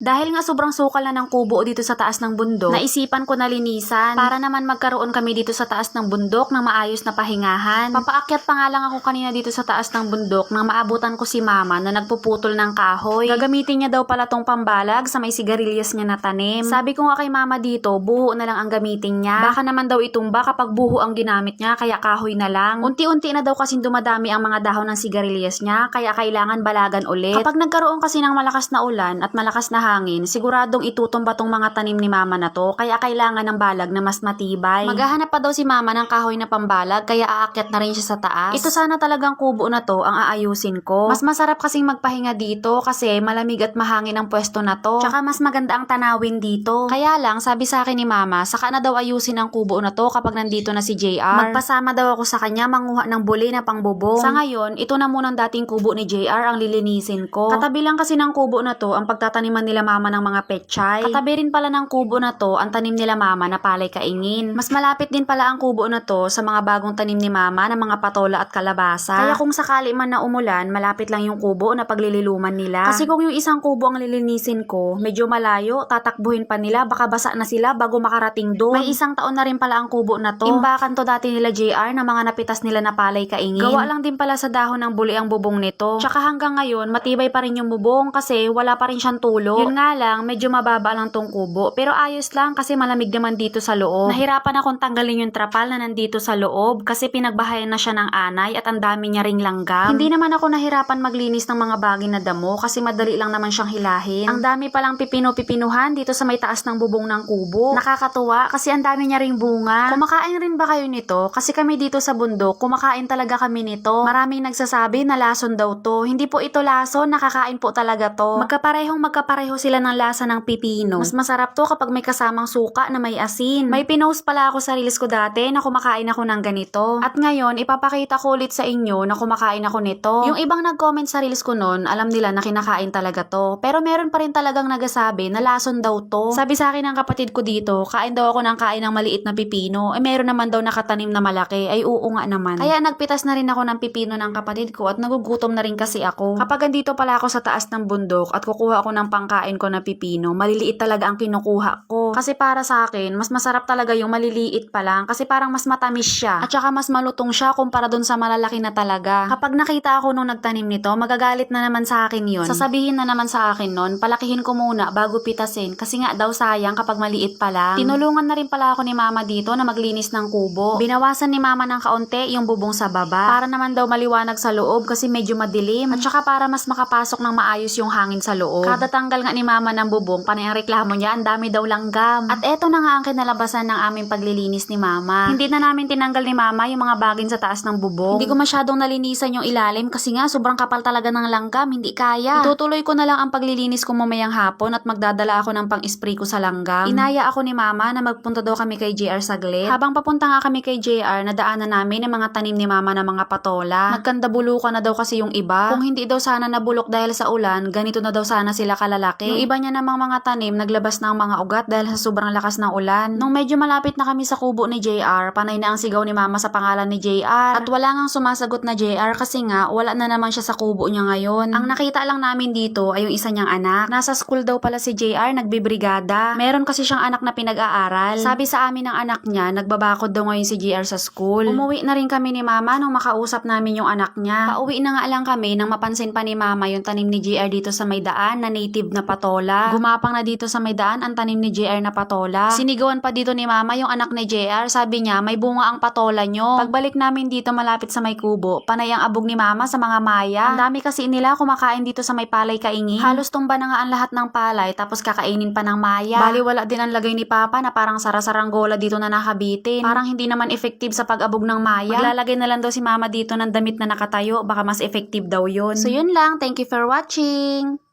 Dahil nga sobrang sukal na ng kubo dito sa taas ng bundok, naisipan ko na linisan para naman magkaroon kami dito sa taas ng bundok ng maayos na pahingahan. Papaakyat pa nga lang ako kanina dito sa taas ng bundok nang maabutan ko si mama na nagpuputol ng kahoy. Gagamitin niya daw pala tong pambalag sa may sigarilyas niya na tanim. Sabi ko nga kay mama dito, buho na lang ang gamitin niya. Baka naman daw itumba kapag buho ang ginamit niya kaya kahoy na lang. Unti-unti na daw kasing dumadami ang mga dahon ng sigarilyas niya kaya kailangan balagan ulit. Kapag nagkaroon kasi ng malakas na ulan at malakas na hangin, siguradong itutumba tong mga tanim ni mama na to kaya kailangan ng balag na mas matibay. Maghahanap pa daw si mama ng kahoy na pambalag kaya aakyat na rin siya sa taas. Ito sana talagang kubo na to ang aayusin ko. Mas masarap kasing magpahinga dito kasi malamig at mahangin ang pwesto na to. Tsaka mas maganda ang tanawin dito. Kaya lang, sabi sa akin ni mama, saka na daw ayusin ang kubo na to kapag nandito na si JR. Magpasama daw ako sa kanya manguha ng buli na pangbubong. Sa ngayon, ito na munang dating kubo ni JR ang lilinisin ko. Katabi lang kasi ng kubo na to ang pagtataniman nila mama ng mga pechay. Katabi rin pala ng kubo na to ang tanim nila mama na palay kaingin. Mas malapit din pala ang kubo na to sa mga bagong tanim ni mama na mga patola at kalabasa. Kaya kung sakali man na umulan, malapit lang yung kubo na paglililuman nila. Kasi kung yung isang kubo ang lilinisin ko, medyo malayo, tatakbuhin pa nila, baka basa na sila bago makarating doon. May isang taon na rin pala ang kubo na to. Imbakan to dati nila JR na mga napitas nila na palay kaingin. Gawa lang din pala sa dahon ng buli ang bubong nito. Tsaka hanggang ngayon, matibay pa rin yung bubong kasi wala pa rin siyang tulo. Yun nga lang, medyo mababa lang tong kubo. Pero ayos lang kasi malamig naman dito sa loob. Nahirapan akong tanggalin yung trapal na nandito sa loob kasi pinagbahayan na siya ng anay at ang dami niya ring langgam. Hindi naman ako nahirapan maglinis ng mga bagay na damo kasi madali lang naman siyang hilahin. Ang dami palang pipino-pipinuhan dito sa may taas ng bubong ng kubo. Nakakatuwa kasi ang dami niya ring bunga. Kumakain rin ba kayo nito? Kasi kami dito sa bundok, kumakain talaga kami nito. Maraming nagsasabi na lason daw to. Hindi po ito lason, nakakain po talaga to. Magkaparehong magkapareho sila ng lasa ng pipino. Mas masarap to kapag may kasamang suka na may asin. May pinost pala ako sa reels ko dati na kumakain ako ng ganito. At ngayon, ipapakita ko ulit sa inyo na kumakain ako nito. Yung ibang nag-comment sa reels ko noon, alam nila na kinakain talaga to. Pero meron pa rin talagang nagasabi na lason daw to. Sabi sa akin ng kapatid ko dito, kain daw ako ng kain ng maliit na pipino. Eh meron naman daw nakatanim na malaki. Ay oo nga naman. Kaya nagpitas na rin ako ng pipino ng kapatid ko at nagugutom na rin kasi ako. Kapag andito pala ako sa taas ng bundok at kukuha ako ng pangkain ko na pipino, maliliit talaga ang kinukuha ko. Kasi para sa akin, mas masarap talaga yung maliliit pa lang kasi parang mas matamis siya. At saka mas malutong siya kumpara dun sa malalaki na talaga. Kapag nakita ako nung nagtanim nito, magagalit na naman sa akin yon. Sasabihin na naman sa akin nun, palakihin ko muna bago pitasin kasi nga daw sayang kapag maliit pa lang. Tinulungan na rin pala ako ni mama dito na maglinis ng kubo. Binawasan ni mama ng kaunti yung bubong sa baba para naman daw maliwanag sa loob kasi medyo madilim. At saka para mas makapasok ng maayos yung hangin sa loob. Kada tanggal nga ni mama ng bubong, panay ang reklamo niya, ang dami daw langgam. At eto na nga ang kinalabasan ng aming paglilinis ni mama. Hindi na namin tinanggal ni mama yung mga bagin sa taas ng bubong. Hindi ko masyadong nalinisan yung ilalim kasi nga sobrang kapal talaga ng langgam, hindi kaya. Itutuloy ko na lang ang paglilinis ko mamayang hapon at magdadala ako ng pang-spray ko sa langgam. Inaya ako ni mama na magpunta daw kami kay JR saglit. Habang papunta nga kami kay JR, nadaanan namin ang mga tanim ni mama na mga patola. Nagkandabulukan na daw kasi yung iba. Kung hindi daw sana nabulok dahil sa ulan, ganito na daw sana sila kalalaki. Yung iba niya namang mga tanim, naglabas ng mga ugat dahil sa sobrang lakas ng ulan. Nung medyo malapit na kami sa kubo ni JR, panay na ang sigaw ni mama sa pangalan ni JR. At wala ngang sumasagot na JR kasi nga wala na naman siya sa kubo niya ngayon. Ang nakita lang namin dito ay yung isa niyang anak. Nasa school daw pala si JR, nagbibrigada. Meron kasi siyang anak na pinag-aaral. Sabi sa amin ng anak niya, nagbabakod daw ngayon si JR sa school. Umuwi na rin kami ni mama nung makausap namin yung anak niya. Pauwi na nga lang kami nang mapansin pa ni mama yung tanim ni JR dito sa may daan na native na patola. Gumapang na dito sa may daan ang tanim ni JR na patola. Sinigawan pa dito ni mama yung anak ni JR. Sabi niya, may bunga ang patola nyo. Pagbalik namin dito malapit sa may kubo, panay ang abog ni mama sa mga maya. Ang dami kasi nila kumakain dito sa may palay kaingin. Halos tumba na nga ang lahat ng palay tapos kakainin pa ng maya. Bali wala din ang lagay ni papa na parang sarasaranggola dito na nakabitin. Parang hindi naman effective sa pag-abog ng maya. Maglalagay na lang daw si mama dito ng damit na nakatayo. Baka mas effective daw yun. So yun lang. Thank you for watching.